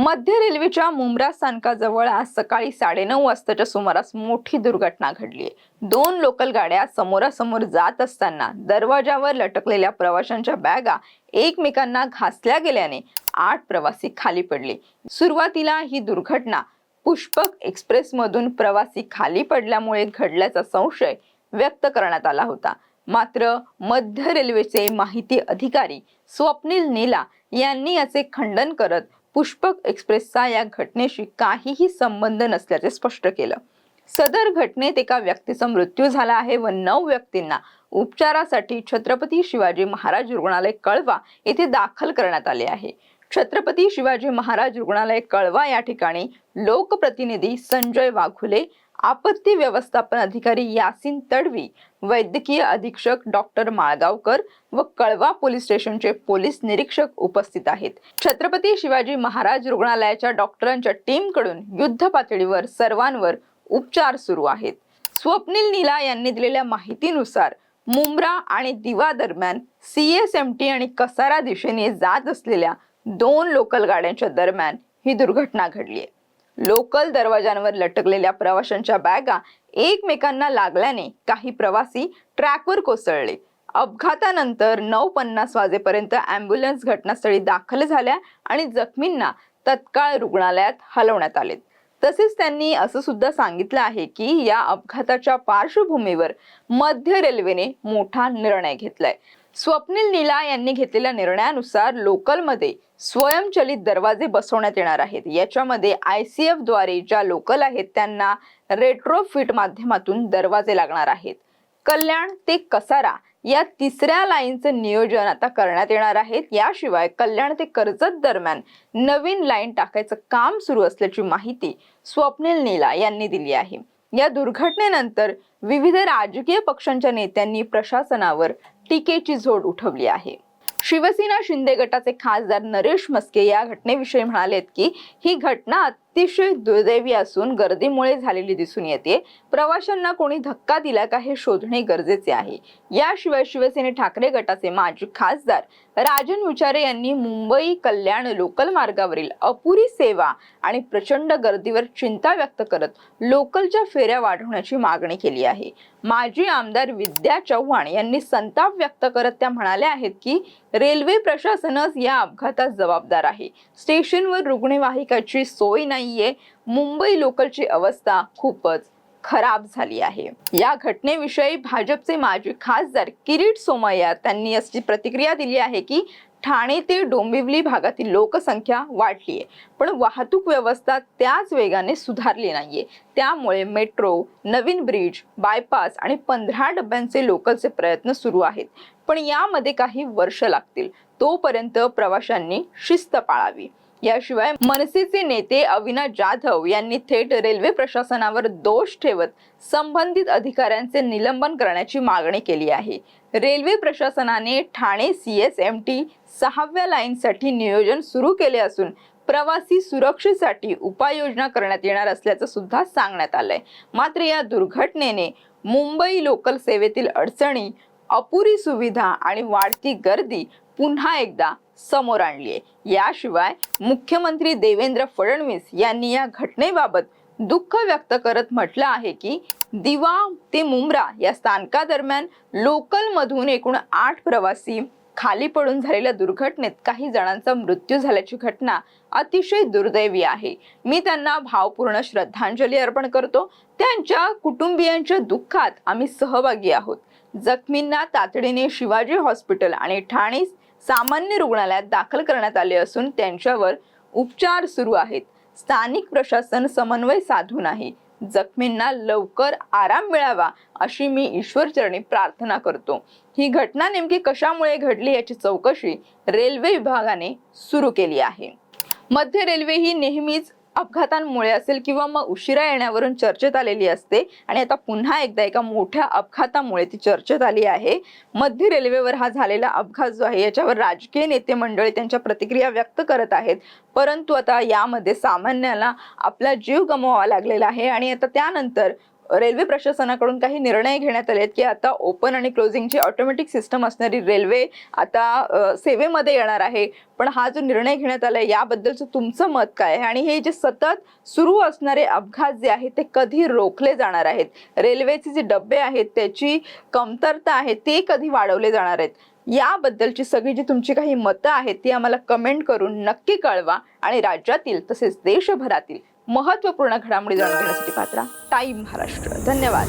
मध्य रेल्वेच्या मुंब्रा स्थानकाजवळ आज सकाळी साडेनऊ वाजताच्या सुमारास मोठी दुर्घटना घडली दोन लोकल गाड्या समोरासमोर जात असताना दरवाजावर लटकलेल्या प्रवाशांच्या बॅगा एकमेकांना घासल्या गेल्याने आठ प्रवासी खाली पडले. सुरुवातीला ही दुर्घटना पुष्पक एक्सप्रेस मधून प्रवासी खाली पडल्यामुळे घडल्याचा संशय व्यक्त करण्यात आला होता. मात्र मध्य रेल्वेचे माहिती अधिकारी स्वप्नील नीला यांनी याचे खंडन करत पुष्पक एक्सप्रेसचा या घटनेशी काहीही संबंध नसल्याचे स्पष्ट केलं. सदर घटनेत एका व्यक्तीचा मृत्यू झाला आहे व नऊ व्यक्तींना उपचारासाठी छत्रपती शिवाजी महाराज रुग्णालय कळवा येथे दाखल करण्यात आले आहे. छत्रपती शिवाजी महाराज रुग्णालय कळवा या ठिकाणी लोकप्रतिनिधी संजय वाघुले आपत्ती व्यवस्थापन अधिकारी यासिन तडवी वैद्यकीय अधीक्षक डॉक्टर माळगावकर व कळवा पोलीस स्टेशनचे पोलीस निरीक्षक उपस्थित आहेत. छत्रपती शिवाजी महाराज रुग्णालयाच्या डॉक्टरांच्या टीमकडून युद्ध पातळीवर सर्वांवर उपचार सुरू आहेत. स्वप्नील नीला यांनी दिलेल्या माहितीनुसार मुंब्रा आणि दिवा दरम्यान सी एस एम टी आणि कसारा दिशेने जात असलेल्या दोन लोकल गाड्यांच्या दरम्यान ही दुर्घटना घडली आहे. लोकल दरवाजांवर लटकलेल्या प्रवाशांच्या बॅगा एकमेकांना लागल्याने काही प्रवासी ट्रॅकवर कोसळले. अपघातानंतर नऊ पन्नास वाजेपर्यंत अँब्युलन्स घटनास्थळी दाखल झाल्या आणि जखमींना तत्काळ रुग्णालयात हलवण्यात आले. तसेच त्यांनी असं सुद्धा सांगितलं आहे की या अपघाताच्या पार्श्वभूमीवर मध्य रेल्वेने मोठा निर्णय घेतलाय. स्वप्नील नीला यांनी घेतलेल्या निर्णयानुसार लोकलमध्ये स्वयंचलित दरवाजे बसवण्यात येणार आहेत. याच्यामध्ये आय सी एफद्वारे ज्या लोकल आहेत त्यांना रेट्रोफिट माध्यमातून दरवाजे लागणार आहेत. कल्याण ते कसारा या तिसऱ्या लाईनचं नियोजन आता करण्यात येणार आहे याशिवाय कल्याण ते कर्जत दरम्यान नवीन लाईन टाकायचं काम सुरू असल्याची माहिती स्वप्नील नीला यांनी दिली आहे. या दुर्घटनेनंतर विविध राजकीय पक्षांच्या नेत्यांनी प्रशासनावर टीकेची झोड उठवली आहे. शिवसेना शिंदे गटाचे खासदार नरेश मस्के या घटनेविषयी म्हणालेत की ही घटना अतिशय दुर्दैवी असून गर्दीमुळे झालेली दिसून येते. प्रवाशांना कोणी धक्का दिला का हे शोधणे गरजेचे आहे. याशिवाय शिवसेने ठाकरे गटाचे माजी खासदार राजन विचारे यांनी मुंबई कल्याण लोकल मार्गावरील अपुरी सेवा आणि प्रचंड गर्दीवर चिंता व्यक्त करत लोकलच्या फेऱ्या वाढवण्याची मागणी केली आहे. माजी आमदार विद्या चव्हाण यांनी संताप व्यक्त करत त्या म्हणाल्या आहेत की रेल्वे प्रशासनच या अपघातात जबाबदार आहे. स्टेशनवर रुग्णवाहिकाची सोय नाही नाहीये. मुंबई लोकलची अवस्था खूपच खराब झाली आहे. या घटनेविषयी भाजपचे माजी खासदार किरीट सोमय्या त्यांनी अशी प्रतिक्रिया दिली आहे की ठाणे ते डोंबिवली भागातील लोकसंख्या वाढली आहे पण वाहतूक व्यवस्था त्याच वेगाने सुधारली नाहीये. त्यामुळे मेट्रो नवीन ब्रिज बायपास आणि पंधरा डब्यांचे लोकलचे प्रयत्न सुरू आहेत. पण यामध्ये काही वर्ष लागतील. तोपर्यंत प्रवाशांनी शिस्त पाळावी. याशिवाय मनसेचे नेते अविनाश जाधव यांनी थेट रेल्वे प्रशासनावर दोष ठेवत संबंधित अधिकाऱ्यांचे निलंबन करण्याची मागणी केली आहे. रेल्वे प्रशासनाने Thane C S M T सहाव्या लाईनसाठी नियोजन सुरू केले असून प्रवासी सुरक्षेसाठी उपाययोजना करण्यात येणार असल्याचं सुद्धा सांगण्यात आलंय. मात्र या दुर्घटनेने मुंबई लोकल सेवेतील अडचणी अपुरी सुविधा आणि वाढती गर्दी पुन्हा एकदा समोर आणली आहे याशिवाय मुख्यमंत्री देवेंद्र फडणवीस यांनी या घटनेबाबत दुःख व्यक्त करत म्हटलं आहे की दिवा ते मुंब्रा या स्थानकादरम्यान लोकलमधून एकूण आठ प्रवासी खाली पडून झालेल्या दुर्घटनेत काही जणांचा मृत्यू झाल्याची घटना अतिशय दुर्दैवी आहे. मी त्यांना भावपूर्ण श्रद्धांजली अर्पण करतो. त्यांच्या कुटुंबियांच्या दुःखात आम्ही सहभागी आहोत. जखमींना तातडीने शिवाजी हॉस्पिटल आणि ठाणे सामान्य रुग्णालयात दाखल करण्यात आले असून त्यांच्यावर उपचार सुरू आहेत. स्थानिक प्रशासन समन्वय साधून आहे जखमींना लवकर आराम मिळावा अशी मी ईश्वरचरणी प्रार्थना करतो. ही घटना नेमकी कशामुळे घडली याची चौकशी रेल्वे विभागाने सुरू केली आहे. मध्य रेल्वे ही नेहमीच अपघातांमुळे असेल किंवा मग उशिरा येण्यावरून चर्चेत आलेली असते आणि आता पुन्हा एकदा एका मोठ्या अपघातामुळे ती चर्चेत आली आहे. मध्य रेल्वेवर हा झालेला अपघात जो आहे याच्यावर राजकीय नेते मंडळी त्यांच्या प्रतिक्रिया व्यक्त करत आहेत. परंतु आता यामध्ये सामान्याला आपला जीव गमवावा लागलेला आहे आणि आता त्यानंतर रेल्वे प्रशासनाकडून काही निर्णय घेण्यात आले आहेत की आता ओपन आणि क्लोजिंगची ऑटोमॅटिक सिस्टम असणारी रेल्वे आता सेवेमध्ये येणार आहे. पण हा जो निर्णय घेण्यात आला आहे याबद्दलचं तुमचं मत काय आहे? आणि हे जे सतत सुरू असणारे अपघात जे आहेत ते कधी रोखले जाणार आहेत? रेल्वेचे जे डबे आहेत त्याची कमतरता आहे ते कधी वाढवले जाणार आहेत? याबद्दलची सगळी जी तुमची काही मतं आहेत ती आम्हाला कमेंट करून नक्की कळवा. आणि राज्यातील तसेच देशभरातील महत्त्वपूर्ण घडामोडी जाणून घेण्यासाठी पात्रा. टाईम महाराष्ट्र. धन्यवाद.